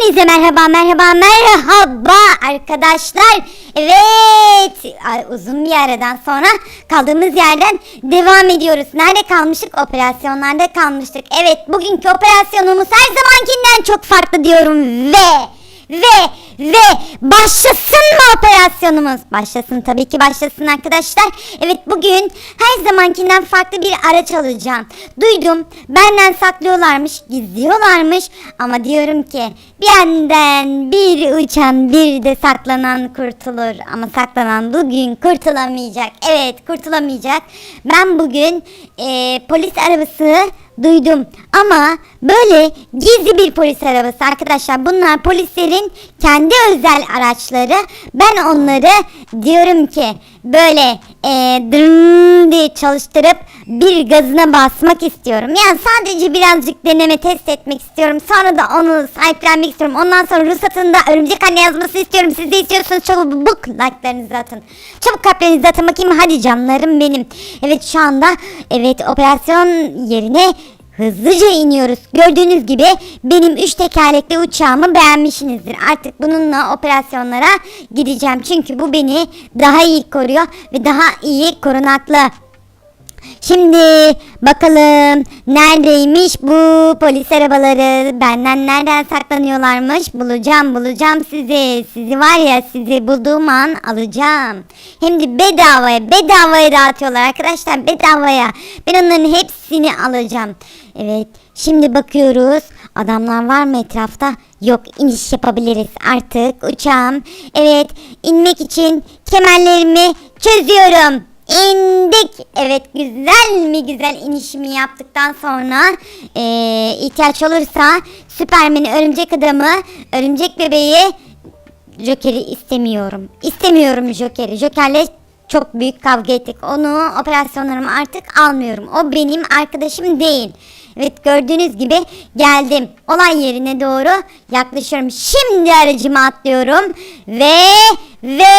Hepinize merhaba merhaba merhaba arkadaşlar. Evet ay, uzun bir aradan sonra kaldığımız yerden devam ediyoruz. Nerede kalmıştık? Operasyonlarda kalmıştık. Evet bugünkü operasyonumuz her zamankinden çok farklı diyorum ve ve ve başlasın mı operasyonumuz? Başlasın tabii ki başlasın arkadaşlar. Evet bugün her zamankinden farklı bir araç alacağım. Duydum benden saklıyorlarmış, gizliyorlarmış ama diyorum ki yandan bir uçan bir de saklanan kurtulur. Ama saklanan bugün kurtulamayacak. Evet kurtulamayacak. Ben bugün eee, polis arabası duydum ama böyle gizli bir polis arabası arkadaşlar bunlar polislerin kendi özel araçları. Ben onları diyorum ki böyle e, dırn diye çalıştırıp bir gazına basmak istiyorum. Yani sadece birazcık deneme test etmek istiyorum. Sonra da onu sahiplenmek istiyorum. Ondan sonra ruhsatında örümcek anne yazması istiyorum. Siz de istiyorsanız çabuk like'larınızı atın. Çabuk kalplerinizi atın. Bakayım. Hadi canlarım benim. Evet şu anda evet operasyon yerine Hızlıca iniyoruz. Gördüğünüz gibi benim 3 tekerlekli uçağımı beğenmişsinizdir. Artık bununla operasyonlara gideceğim. Çünkü bu beni daha iyi koruyor ve daha iyi korunaklı. Şimdi bakalım neredeymiş bu polis arabaları? Benden nereden saklanıyorlarmış? Bulacağım bulacağım sizi. Sizi var ya sizi bulduğum an alacağım. Hem de bedavaya bedavaya dağıtıyorlar arkadaşlar bedavaya. Ben onların hepsini alacağım. Evet şimdi bakıyoruz. Adamlar var mı etrafta? Yok iniş yapabiliriz artık. Uçağım. Evet inmek için kemerlerimi çözüyorum İndik. Evet güzel mi güzel inişimi yaptıktan sonra eee, ihtiyaç olursa Süpermen'i, Örümcek Adamı, Örümcek Bebeği, Joker'i istemiyorum. İstemiyorum Joker'i. Joker'le çok büyük kavga ettik. Onu operasyonlarıma artık almıyorum. O benim arkadaşım değil. Evet gördüğünüz gibi geldim. Olay yerine doğru yaklaşıyorum. Şimdi aracıma atlıyorum. Ve ve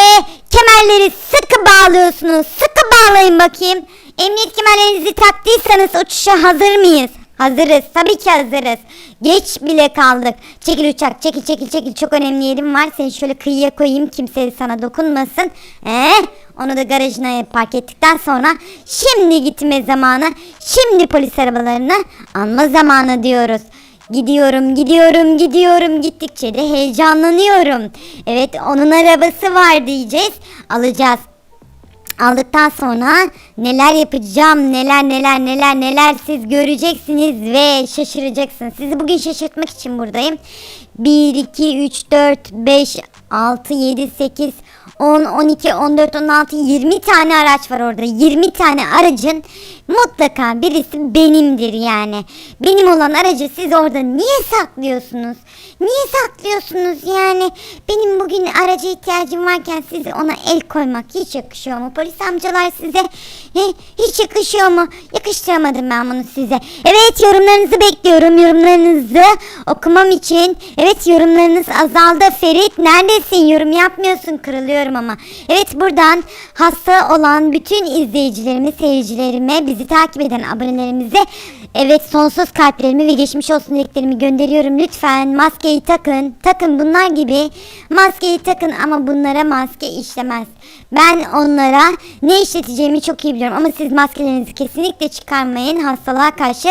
kemerleri sıkı bağlıyorsunuz. Sıkı bağlayın bakayım. Emniyet kemerlerinizi taktıysanız uçuşa hazır mıyız? Hazırız. Tabii ki hazırız. Geç bile kaldık. Çekil uçak. Çekil çekil çekil. Çok önemli yerim var. Seni şöyle kıyıya koyayım. Kimse sana dokunmasın. Ee, onu da garajına park ettikten sonra şimdi gitme zamanı. Şimdi polis arabalarını alma zamanı diyoruz. Gidiyorum, gidiyorum, gidiyorum. Gittikçe de heyecanlanıyorum. Evet, onun arabası var diyeceğiz. Alacağız. Aldıktan sonra neler yapacağım neler neler neler neler siz göreceksiniz ve şaşıracaksınız. Sizi bugün şaşırtmak için buradayım. 1, 2, 3, 4, 5, 6, 7, 8, 10, 12, 14, 16, 20 tane araç var orada. 20 tane aracın mutlaka birisi benimdir yani. Benim olan aracı siz orada niye saklıyorsunuz? Niye saklıyorsunuz yani? Benim bugün araca ihtiyacım varken siz ona el koymak hiç yakışıyor mu? Polis amcalar size hiç yakışıyor mu? Yakıştıramadım ben bunu size. Evet yorumlarınızı bekliyorum. Yorumlarınızı okumam için. Evet yorumlarınız azaldı. Ferit neredesin? Yorum yapmıyorsun. Kırılıyorum ama. Evet buradan hasta olan bütün izleyicilerime, seyircilerime, bizi takip eden abonelerimize Evet sonsuz kalplerimi ve geçmiş olsun dileklerimi gönderiyorum. Lütfen maskeyi takın. Takın bunlar gibi maskeyi takın ama bunlara maske işlemez. Ben onlara ne işleteceğimi çok iyi biliyorum ama siz maskelerinizi kesinlikle çıkarmayın. Hastalığa karşı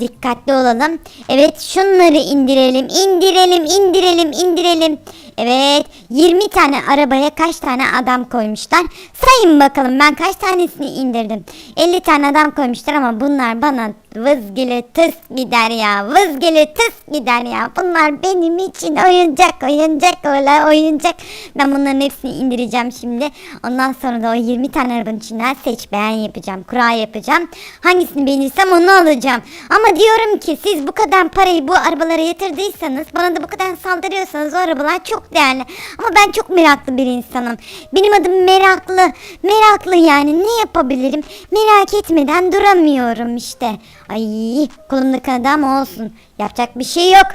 dikkatli olalım. Evet şunları indirelim. indirelim, indirelim, indirelim. Evet 20 tane arabaya kaç tane adam koymuşlar. Sayın bakalım ben kaç tanesini indirdim. 50 tane adam koymuşlar ama bunlar bana vız gele tıs gider ya. Vız gele tıs gider ya. Bunlar benim için oyuncak oyuncak öyle oyuncak. Ben bunların hepsini indireceğim şimdi. Ondan sonra da o 20 tane arabanın içinden seç beğen yapacağım. Kura yapacağım. Hangisini beğenirsem onu alacağım. Ama diyorum ki siz bu kadar parayı bu arabalara yatırdıysanız bana da bu kadar saldırıyorsanız o arabalar çok değerli. Ama ben çok meraklı bir insanım. Benim adım meraklı. Meraklı yani ne yapabilirim? Merak etmeden duramıyorum işte. Ay kolumdaki adam olsun. Yapacak bir şey yok.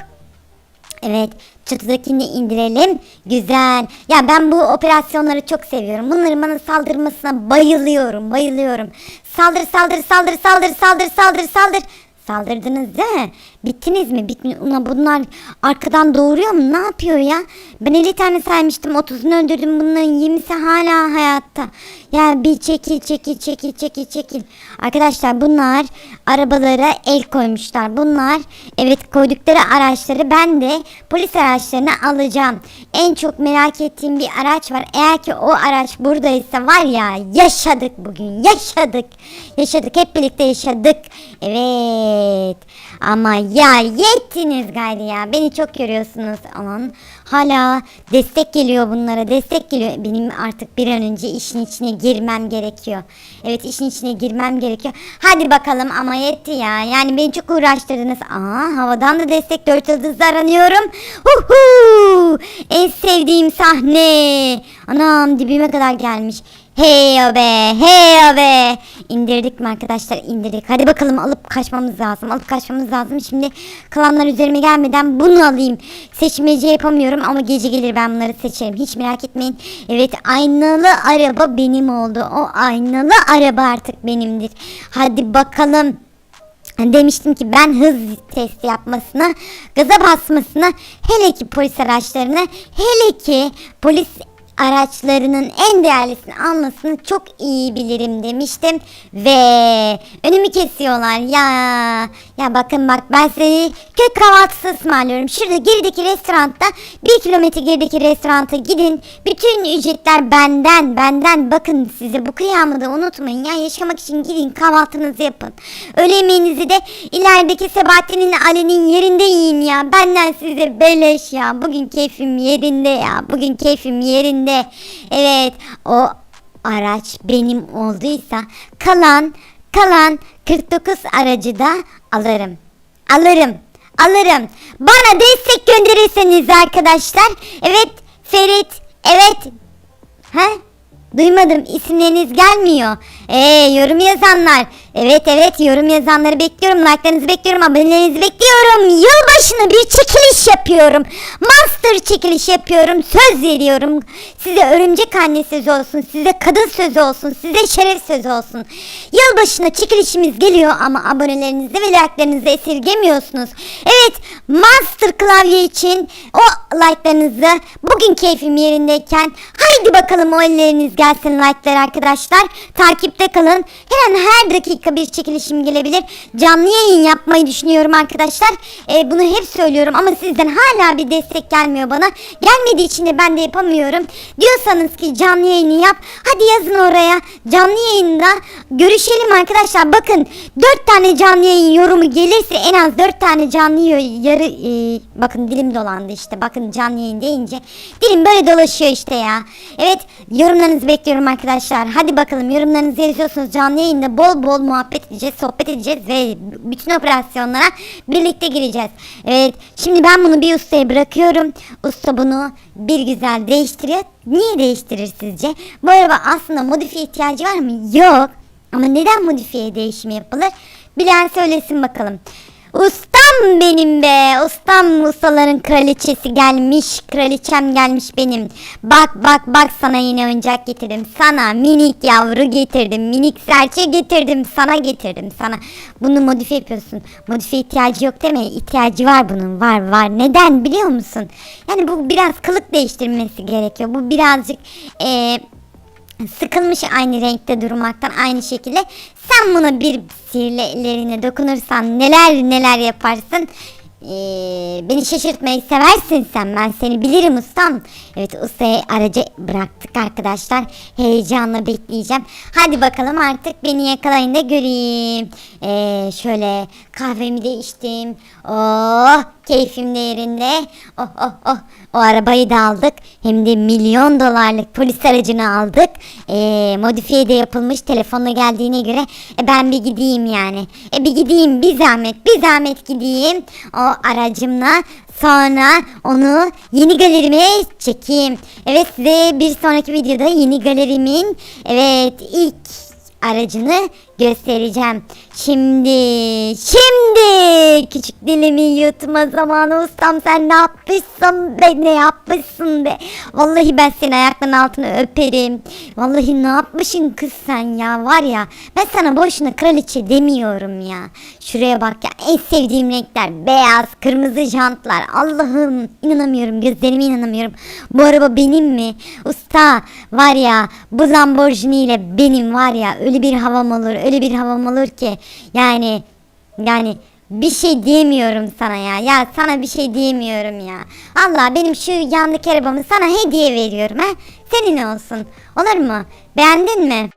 Evet çatıdakini indirelim. Güzel. Ya ben bu operasyonları çok seviyorum. Bunların bana saldırmasına bayılıyorum. Bayılıyorum. Saldır saldır saldır saldır saldır saldır saldır. Saldırdınız değil mi? Bittiniz mi? Bitmi Ulan bunlar arkadan doğuruyor mu? Ne yapıyor ya? Ben 50 tane saymıştım. 30'unu öldürdüm. Bunların 20'si hala hayatta. Ya bir çekil çekil çekil çekil çekil. Arkadaşlar bunlar arabalara el koymuşlar. Bunlar evet koydukları araçları ben de polis araçlarını alacağım. En çok merak ettiğim bir araç var. Eğer ki o araç buradaysa var ya yaşadık bugün. Yaşadık. Yaşadık. Hep birlikte yaşadık. Evet. Ama ya yettiniz gayri ya. Beni çok görüyorsunuz. Aman hala destek geliyor bunlara. Destek geliyor. Benim artık bir an önce işin içine girmem gerekiyor. Evet işin içine girmem gerekiyor. Hadi bakalım ama yetti ya. Yani beni çok uğraştırdınız. Aa havadan da destek dört yıldızla aranıyorum. Huhu! En sevdiğim sahne. Anam dibime kadar gelmiş. Hey be, hey be. İndirdik mi arkadaşlar? İndirdik. Hadi bakalım alıp kaçmamız lazım. Alıp kaçmamız lazım. Şimdi kalanlar üzerime gelmeden bunu alayım. Seçmece yapamıyorum ama gece gelir ben bunları seçerim. Hiç merak etmeyin. Evet aynalı araba benim oldu. O aynalı araba artık benimdir. Hadi bakalım. Demiştim ki ben hız testi yapmasına, gaza basmasına, hele ki polis araçlarına, hele ki polis araçlarının en değerlisini almasını çok iyi bilirim demiştim. Ve önümü kesiyorlar. Ya ya bakın bak ben size kök kahvaltısı ısmarlıyorum. Şurada gerideki restoranda bir kilometre gerideki restoranta gidin. Bütün ücretler benden benden. Bakın size bu kıyamı da unutmayın. Ya yaşamak için gidin kahvaltınızı yapın. Öğle yemeğinizi de ilerideki Sebahattin'in Ali'nin yerinde yiyin ya. Benden size beleş ya. Bugün keyfim yerinde ya. Bugün keyfim yerinde. Evet o araç benim olduysa kalan kalan 49 aracı da alırım alırım alırım bana destek gönderirseniz arkadaşlar evet Ferit evet he Duymadım isimleriniz gelmiyor. Eee yorum yazanlar. Evet evet yorum yazanları bekliyorum. Like'larınızı bekliyorum. Abonelerinizi bekliyorum. Yılbaşına bir çekiliş yapıyorum. Master çekiliş yapıyorum. Söz veriyorum. Size örümcek anne sözü olsun. Size kadın sözü olsun. Size şeref sözü olsun. Yılbaşına çekilişimiz geliyor ama abonelerinizi ve like'larınızı esirgemiyorsunuz. Evet Master klavye için o like'larınızı bugün keyfim yerindeyken haydi bakalım o elleriniz gelsin like'lar arkadaşlar. Takipte kalın. Her an her dakika bir çekilişim gelebilir. Canlı yayın yapmayı düşünüyorum arkadaşlar. Ee, bunu hep söylüyorum ama sizden hala bir destek gelmiyor bana. Gelmediği için de ben de yapamıyorum. Diyorsanız ki canlı yayını yap. Hadi yazın oraya. Canlı yayında görüşelim arkadaşlar. Bakın 4 tane canlı yayın yorumu gelirse en az 4 tane canlı yarı e, bakın dilim dolandı işte. Bakın canlı yayın deyince dilim böyle dolaşıyor işte ya. Evet yorumlarınızı bekliyorum arkadaşlar. Hadi bakalım yorumlarınızı yazıyorsunuz. Canlı yayında bol bol muhabbet edeceğiz, sohbet edeceğiz ve bütün operasyonlara birlikte gireceğiz. Evet şimdi ben bunu bir ustaya bırakıyorum. Usta bunu bir güzel değiştiriyor. Niye değiştirir sizce? Bu araba aslında modifiye ihtiyacı var mı? Yok. Ama neden modifiye değişimi yapılır? Bilen söylesin bakalım. Ustam benim be. Ustam ustaların kraliçesi gelmiş. Kraliçem gelmiş benim. Bak bak bak sana yine oyuncak getirdim. Sana minik yavru getirdim. Minik serçe getirdim. Sana getirdim sana. Bunu modifiye yapıyorsun. Modifiye ihtiyacı yok mi? İhtiyacı var bunun. Var var. Neden biliyor musun? Yani bu biraz kılık değiştirmesi gerekiyor. Bu birazcık eee sıkılmış aynı renkte durmaktan aynı şekilde. Sen buna bir sihirli ellerine dokunursan neler neler yaparsın Ee, beni şaşırtmayı seversin sen ben seni bilirim ustam. Evet ustaya aracı bıraktık arkadaşlar. Heyecanla bekleyeceğim. Hadi bakalım artık beni yakalayın da göreyim. Ee, şöyle kahvemi de içtim. Oh keyfim de yerinde. Oh oh oh. O arabayı da aldık. Hem de milyon dolarlık polis aracını aldık. Ee, modifiye de yapılmış telefonla geldiğine göre. E, ben bir gideyim yani. E bir gideyim bir zahmet bir zahmet gideyim. o aracımla. Sonra onu yeni galerime çekeyim. Evet size bir sonraki videoda yeni galerimin evet ilk aracını göstereceğim. Şimdi, şimdi küçük dilimi yutma zamanı ustam sen ne yapmışsın be ne yapmışsın be. Vallahi ben senin ayaklarının altını öperim. Vallahi ne yapmışsın kız sen ya var ya. Ben sana boşuna kraliçe demiyorum ya. Şuraya bak ya en sevdiğim renkler beyaz, kırmızı jantlar. Allah'ım inanamıyorum gözlerime inanamıyorum. Bu araba benim mi? Usta var ya bu Lamborghini ile benim var ya öyle bir havam olur öyle bir havam olur ki. Yani yani bir şey diyemiyorum sana ya. Ya sana bir şey diyemiyorum ya. Allah benim şu yandaki arabamı sana hediye veriyorum ha. Senin olsun. Olur mu? Beğendin mi?